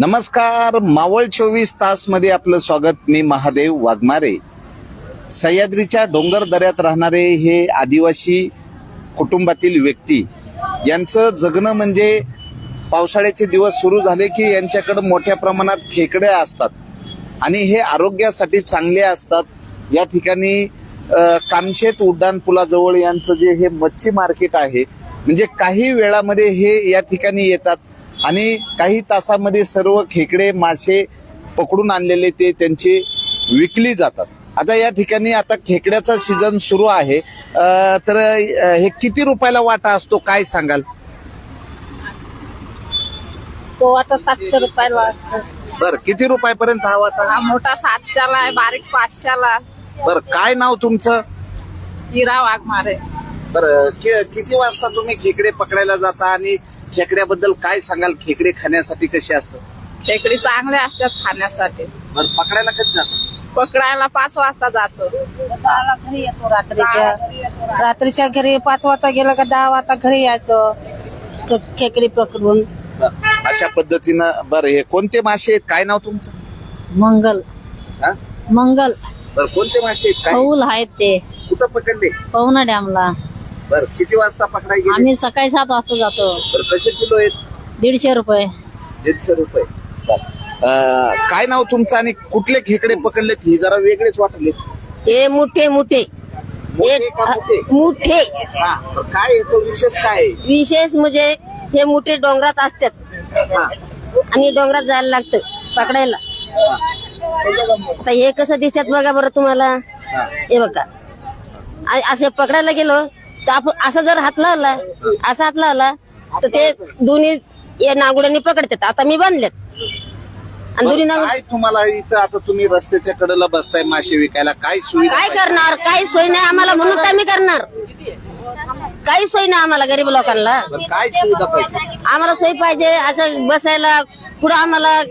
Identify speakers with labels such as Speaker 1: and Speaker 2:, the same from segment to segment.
Speaker 1: नमस्कार मावळ चोवीस तासमध्ये आपलं स्वागत. मी महादेव वाघमारे. सह्याद्रीच्या डोंगर दऱ्यात राहणारे हे आदिवासी कुटुंबातील व्यक्ती यांचं जगणं म्हणजे पावसाळ्याचे दिवस सुरू झाले की यांच्याकडे मोठ्या प्रमाणात खेकड्या असतात आणि हे आरोग्यासाठी चांगले असतात. या ठिकाणी कामशेत उड्डाण पुलाजवळ यांचं जे हे मच्छी मार्केट आहे म्हणजे काही वेळामध्ये हे या ठिकाणी येतात. आणि काही तासामध्ये सर्व खेकडे मासे पकडून आणलेले ते त्यांचे विकली जातात. आता या ठिकाणी आता खेकड्याचा सीझन सुरू आहे. तर हे किती रुपयाला वाटा असतो? काय सांगाल?
Speaker 2: तो आता सातशे रुपयाला.
Speaker 1: बर किती रुपयापर्यंत हा वाटा?
Speaker 2: हा मोठा सातशेला आहे बारीक पाचशेला.
Speaker 1: बर काय नाव तुमचं?
Speaker 2: हिरा वाघमारे.
Speaker 1: बर किती वाजता तुम्ही खेकडे पकडायला जाता आणि खेकड्याबद्दल काय सांगाल? खेकडे खाण्यासाठी कसे असतात?
Speaker 2: खेकडी चांगले असतात खाण्यासाठी.
Speaker 1: बर पकडायला कधी जातात
Speaker 2: पकडायला पाच वाजता जातो.
Speaker 3: घरी येतो रात्रीच्या रात्रीच्या घरी पाच वाजता गेलं का दहा वाजता घरी यायचं क- खेकडी पकडून.
Speaker 1: बरं. अशा पद्धतीनं बरं हे कोणते मासे आहेत? काय नाव तुमचं?
Speaker 3: मंगल.
Speaker 1: हा?
Speaker 3: मंगल.
Speaker 1: बरं कोणते मासे आहेत? काय?
Speaker 3: फौल आहेत ते.
Speaker 1: कुठं पकडले?
Speaker 3: पवना डॅमला.
Speaker 1: बर किती वाजता पकडाय गेले?
Speaker 3: आम्ही सकाळी सात वाजता जातो.
Speaker 1: बरं कसे किलो आहेत?
Speaker 3: दीडशे रुपये.
Speaker 1: दीडशे रुपये. बरं. अं, काय नाव तुमचं आणि कुठले खेकडे पकडलेत? हे जरा वेगळेच वाटले
Speaker 3: हे मोठे मोठे.
Speaker 1: मोठे का मोठे?
Speaker 3: मोठे.
Speaker 1: हा बरं, काय याचं विशेष काय आहे?
Speaker 3: विशेष म्हणजे हे मोठे डोंगरात असतात.
Speaker 1: हा.
Speaker 3: आणि डोंगरात जायला लागतं पकडायला. आता हे कसं दिसतात बघा बरं तुम्हाला.
Speaker 1: हा.
Speaker 3: हे बघा. आ- असे पकडायला गेलो तर आपण असं जर हात लावला असा हात लावला तर ते दोन्ही या नागुड्यांनी पकडतात. आता मी बांधलेत. आणि दोन्ही
Speaker 1: बरं,
Speaker 3: नागुड
Speaker 1: काय तुम्हाला इथं आता तुम्ही रस्त्याच्या कडेला बसताय मासे विकायला? काय सुविधा
Speaker 3: काय
Speaker 1: पाहिजे?
Speaker 3: करणार? काही सोय नाही आम्हाला म्हणून काय मी करणार. काही सोय नाही आम्हाला गरीब लोकांना.
Speaker 1: बरं, काय सुविधा पाहिजे?
Speaker 3: आम्हाला सोय पाहिजे असं बसायला पुढं आम्हाला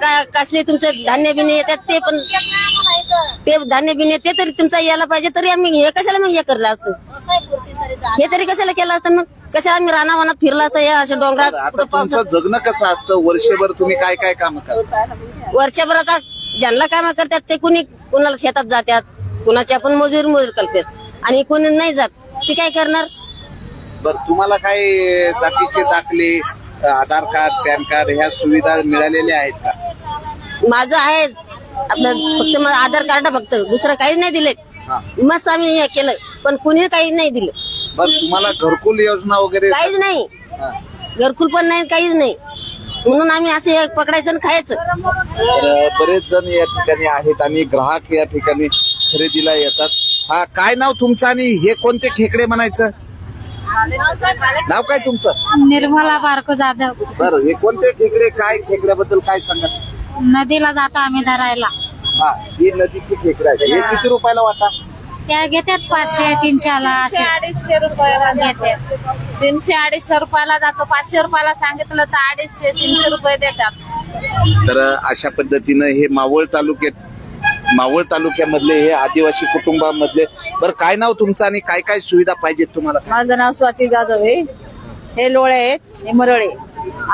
Speaker 3: का कसले तुमचे धान्य बिन्य येतात ते पण ते धान्य बिन्य ते तरी तुमचा यायला पाहिजे तरी आम्ही हे कशाला मग हे करलं असतं? हे तरी कशाला केलं असतं मग? कशाला आम्ही राणा वनात फिरला असतं या अशा डोंगरात?
Speaker 1: आता
Speaker 3: पावसात
Speaker 1: तुमचं जगणं कसं असतं? वर्षभर तुम्ही काय काय काम करता?
Speaker 3: वर्षभर आता ज्यांना काम करतात ते कुणी कुणाला शेतात जातात कुणाच्या पण मजूर मजूर करतात. आणि कोणी नाही जात ती काय करणार?
Speaker 1: बर तुम्हाला काय जातीचे दाखले आधार कार्ड पॅन कार्ड ह्या सुविधा मिळालेल्या आहेत का?
Speaker 3: माझं आहे. आपलं फक्त आधार कार्ड फक्त. दुसरं काही नाही दिले.
Speaker 1: हा.
Speaker 3: मस्त आम्ही हे केलं. पण कुणी काही नाही दिलं.
Speaker 1: बर तुम्हाला घरकुल योजना वगैरे
Speaker 3: काहीच नाही.
Speaker 1: हा.
Speaker 3: घरकुल पण नाही काहीच नाही. म्हणून आम्ही असं हे पकडायचं आणि खायचं.
Speaker 1: तर बरेच जण या ठिकाणी आहेत आणि ग्राहक या ठिकाणी खरेदीला येतात. हा काय नाव तुमचं आणि हे कोणते खेकडे म्हणायचं? नाव काय तुमचं?
Speaker 4: निर्मला बारको जाधव.
Speaker 1: बरं हे कोणते खेकडे काय खेकड्याबद्दल काय सांगा
Speaker 4: नदीला जातो आम्ही धरायला.
Speaker 1: हा ही नदीची खेकडे आहे हे किती रुपयाला वाटा?
Speaker 4: त्या घेतात पाचशे तीनशेला
Speaker 2: तीनशे
Speaker 4: असे.
Speaker 2: अडीचशे रुपयाला जातो. तीनशे अडीचशे रुपयाला जातो. पाचशे रुपयाला सांगितलं तर अडीचशे तीनशे रुपये देतात.
Speaker 1: तर अशा पद्धतीनं हे मावळ तालुक्यात मावळ तालुक्यामधले हे आदिवासी कुटुंबामधले. बरं काय नाव तुमचं आणि काय काय सुविधा पाहिजेत तुम्हाला?
Speaker 5: माझं नाव स्वाती जाधव आहे. हे लोळे आहेत हे मरळे.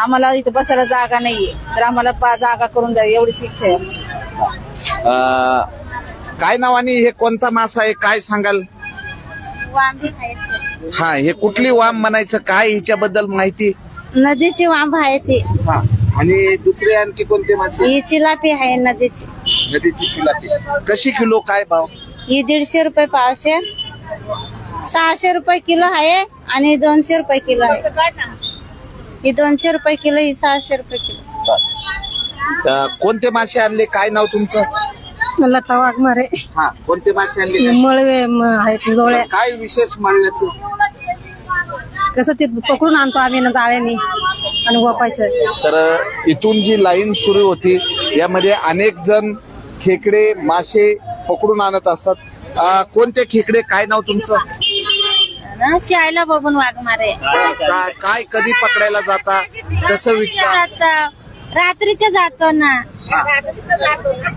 Speaker 5: आम्हाला इथं बसायला जागा नाहीये. तर आम्हाला पा जागा करून द्यावी एवढीच इच्छा आहे आमची.
Speaker 1: अं, काय नाव आणि हे कोणता मासा आहे काय सांगाल? हा हे कुठली वाम म्हणायचं काय हिच्याबद्दल माहिती?
Speaker 4: नदीची वांब आहे ती.
Speaker 1: हा आणि दुसरे आणखी कोणते मासे?
Speaker 4: ही चिलापी आहे नदीची.
Speaker 1: नदीची चिलापी कशी किलो काय भाव?
Speaker 4: ही दीडशे रुपये पावशे. सहाशे रुपये किलो आहे आणि दोनशे रुपये किलो आहे. ही दोनशे रुपये किलो ही सहाशे रुपये किलो.
Speaker 1: अं, कोणते मासे आणले? काय नाव तुमचं?
Speaker 3: लता वाघमारे
Speaker 1: हा कोणते मासे आणले?
Speaker 3: मळवे म- आहेत
Speaker 1: काय विशेष माळव्याचं?
Speaker 3: कसं ते पकडून आणतो आम्ही ना जाळ्यानी आणि वापायचं
Speaker 1: तर इथून जी लाईन सुरू होती यामध्ये अनेक जण खेकडे मासे पकडून आणत असतात. कोणते खेकडे? काय नाव तुमचं?
Speaker 4: शाळेला बघून वाघ मारे.
Speaker 1: काय काय कधी पकडायला जाता? कसं विकता?
Speaker 4: रात्रीच्या जातो ना.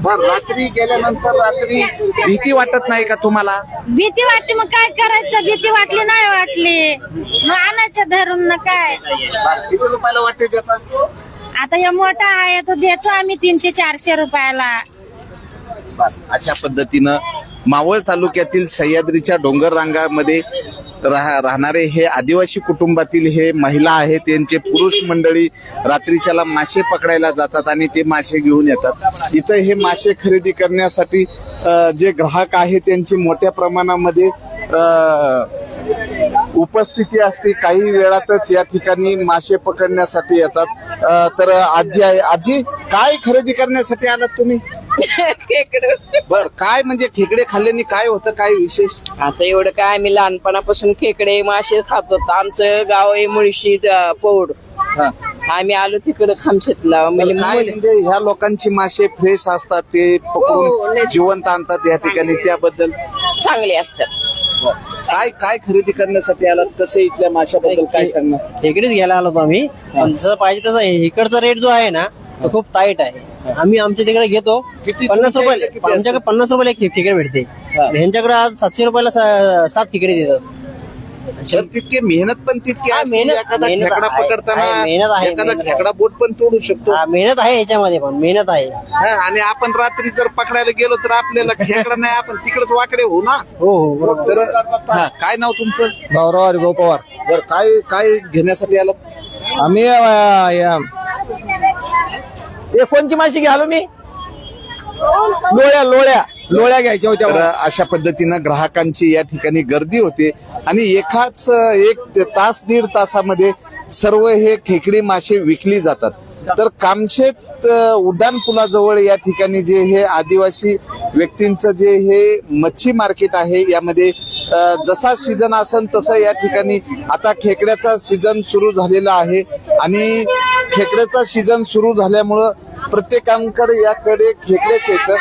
Speaker 1: बर रात्री गेल्यानंतर रात्री भीती वाटत नाही का तुम्हाला?
Speaker 4: भीती वाटते मग काय करायचं? भीती वाटली नाही वाटली. मग आणायचं धरून ना काय?
Speaker 1: बर, किती रुपयाला वाटते
Speaker 4: आता हे मोठा आहे तो देतो आम्ही तीनशे चारशे रुपयाला.
Speaker 1: अशा पद्धतीनं मावळ तालुक्यातील सह्याद्रीच्या डोंगर रांगामध्ये राह- राहणारे हे आदिवासी कुटुंबातील हे महिला आहेत त्यांचे पुरुष मंडळी रात्रीच्याला मासे पकडायला जातात आणि ते मासे घेऊन येतात. इथं हे मासे खरेदी करण्यासाठी जे ग्राहक आहेत त्यांची मोठ्या प्रमाणामध्ये उपस्थिती असते. काही वेळातच या ठिकाणी मासे पकडण्यासाठी येतात. तर आजी आहे आजी काय खरेदी करण्यासाठी आलात तुम्ही? बर काय म्हणजे खेकडे खाल्ल्याने काय होतं काय विशेष?
Speaker 6: आता एवढं काय आम्ही लहानपणापासून खेकडे मासे खात होतो. आमचं गाव आहे मुळशी अं, पौड.
Speaker 1: हा.
Speaker 6: आम्ही आलो तिकडे खामशेतला.
Speaker 1: तर
Speaker 6: म्हणजे
Speaker 1: काय
Speaker 6: मुलं-
Speaker 1: म्हणजे ह्या लोकांची मासे फ्रेश असतात ते
Speaker 6: हो,
Speaker 1: पकडून
Speaker 6: लय-
Speaker 1: जिवंत आणतात या ठिकाणी त्याबद्दल?
Speaker 6: चांगले असतात.
Speaker 1: काय काय खरेदी करण्यासाठी आलात? कसं इथल्या माशाबद्दल काय सांगणार?
Speaker 7: खेकडीच घ्यायला आलो होतो आम्ही. पण जसं पाहिजे तसं. इकडचा रेट जो आहे ना तो खूप टाईट आहे. आम्ही आमच्या तिकडे घेतो.
Speaker 1: किती-
Speaker 7: पन्नास रुपये आमच्याकडे पन्नास रुपयाला एक खेकडे भेटते. ह्यांच्याकडे आज सातशे रुपयाला सा- सात खेकडे देतात.
Speaker 1: तितके मेहनत पण तितकी खेकडा
Speaker 7: आहे,
Speaker 1: पकडताना
Speaker 7: मेहनत आहे,
Speaker 1: एखादा
Speaker 7: मेहनत आहे.
Speaker 1: खेकडा बोट पण तोडू शकतो.
Speaker 7: हा, मेहनत आहे याच्यामध्ये पण मेहनत आहे.
Speaker 1: हा, आणि आपण रात्री जर पकडायला गेलो तर आपल्याला खेकडा नाही आपण तिकडेच वाकडे होऊ ना?
Speaker 7: हो हो बरोबर.
Speaker 1: तर हा, काय नाव तुमचं?
Speaker 7: भाऊराव हरिभाऊ पवार.
Speaker 1: काय काय घेण्यासाठी आलात?
Speaker 7: आम्ही कोणची माशी घ्यालो मी? लोळ्या लोळ्या. लोळ्या घ्यायच्या होत्या
Speaker 1: तर अशा पद्धतीनं ग्राहकांची या ठिकाणी गर्दी होते आणि एकाच एक तास दीड तासामध्ये सर्व हे खेकडी मासे विकली जातात. तर कामशेत अ, उड्डाण पुलाजवळ या ठिकाणी जे हे आदिवासी व्यक्तींचं जे हे मच्छी मार्केट आहे यामध्ये अ, जसा सीझन असेल तसं या ठिकाणी आता खेकड्याचा सीझन सुरू झालेला आहे. आणि खेकड्याचा सीझन सुरू झाल्यामुळं प्रत्येकांकडे याकडे खेकडेच येतं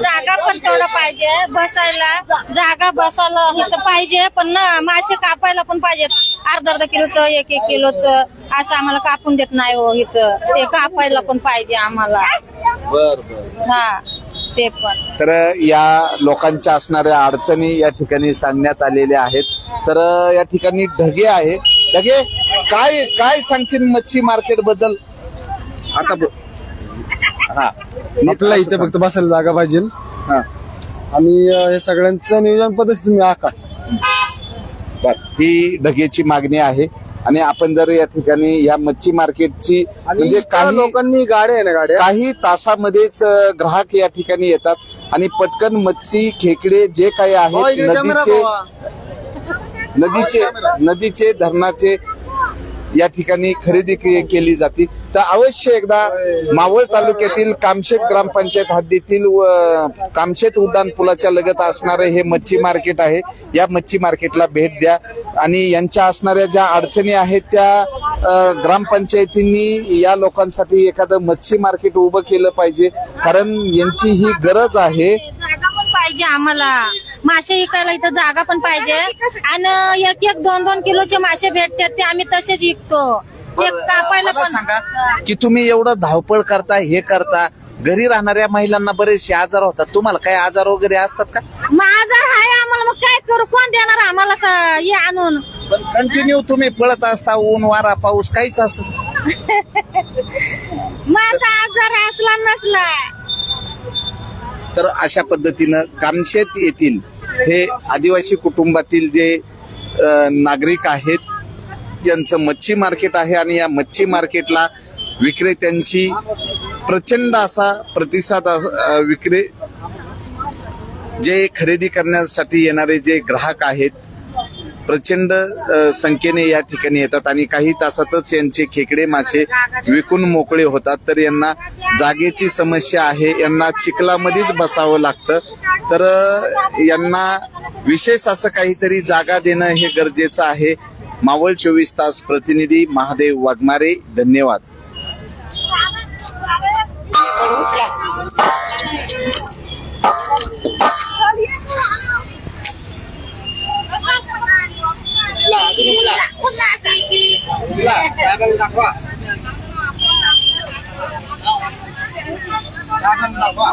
Speaker 4: जागा पण तेवढं पाहिजे बसायला. जागा बसायला इथं पाहिजे पण ना मासे कापायला पण पाहिजेत. अर्धा अर्धा किलोचं एक एक किलोचं असं आम्हाला कापून देत नाही हो इथं. ते कापायला पण पाहिजे आम्हाला.
Speaker 1: बर बर.
Speaker 4: हा ते पण.
Speaker 1: तर या लोकांच्या असणाऱ्या अडचणी या ठिकाणी सांगण्यात आलेल्या आहेत. तर या ठिकाणी ढगे आहे. ढगे काय काय सांगशील मच्छी मार्केटबद्दल? आता हा.
Speaker 8: आपल्याला इथे फक्त बसायला जागा पाहिजे.
Speaker 1: हा.
Speaker 8: आणि अं, हे सगळ्यांचं नियोजन पद्धती तुम्ही आखा
Speaker 1: बर. ही ढगेची मागणी आहे. आणि आपण जर या ठिकाणी या मच्छी मार्केटची
Speaker 8: आणि
Speaker 1: म्हणजे काही
Speaker 8: लोकांनी गाड्या आहे ना गाड्या?
Speaker 1: काही तासामध्येच अ, ग्राहक या ठिकाणी येतात. आणि पटकन मच्छी खेकडे जे काही
Speaker 8: हो,
Speaker 1: आहेत
Speaker 8: इकडे कॅमेरा
Speaker 1: नदीचे. नदीचे नदीचे धरणाचे या ठिकाणी खरेदी के- केली जाते. तर अवश्य एकदा मावळ तालुक्यातील कामशेत ग्रामपंचायत हद्दीतील व कामशेत उड्डाण पुलाच्या लगत असणारे हे मच्छी मार्केट आहे. या मच्छी मार्केटला भेट द्या. आणि यांच्या असणाऱ्या ज्या अडचणी आहेत त्या ग्रामपंचायतींनी या लोकांसाठी एखादं मच्छी मार्केट उभं केलं पाहिजे. कारण यांची ही गरज आहे.
Speaker 4: पाहिजे आम्हाला. मासे विकायला इथं जागा पण पाहिजे. आणि एक एक दोन दोन किलोचे मासे भेटतात ते आम्ही तसेच विकतो. एक कापायला
Speaker 1: मला
Speaker 4: पण
Speaker 1: सांगा की तुम्ही एवढं धावपळ करता हे करता घरी राहणाऱ्या महिलांना बरेचसे आजार होतात. तुम्हाला काही आजार वगैरे असतात का?
Speaker 4: माझा हाय आम्हाला मग काय करू? कोण देणार आम्हाला स- हे आणून?
Speaker 1: पण कंटिन्यू तुम्ही पळत असता ऊन वारा पाऊस काहीच असत
Speaker 4: माझा आजार असला नसला.
Speaker 1: तर अशा पद्धतीनं कामशेत येथील हे आदिवासी कुटुंबातील जे नागरिक आहेत यांचं मच्छी मार्केट आहे आणि या मच्छी मार्केटला विक्रेत्यांची प्रचंड असा प्रतिसाद विक्रे जे खरेदी करण्यासाठी येणारे जे ग्राहक आहेत प्रचंड संख्येने या ठिकाणी येतात आणि काही तासातच यांचे खेकडे मासे विकून मोकळे होतात. तर यांना जागेची समस्या आहे. यांना चिखलामध्येच बसावं लागतं. तर यांना विशेष असं काहीतरी जागा देणं हे गरजेचं आहे. मावळ चोवीस तास प्रतिनिधी महादेव वाघमारे धन्यवाद.
Speaker 6: Alhamdulillah, jangan takwa. Jangan takwa.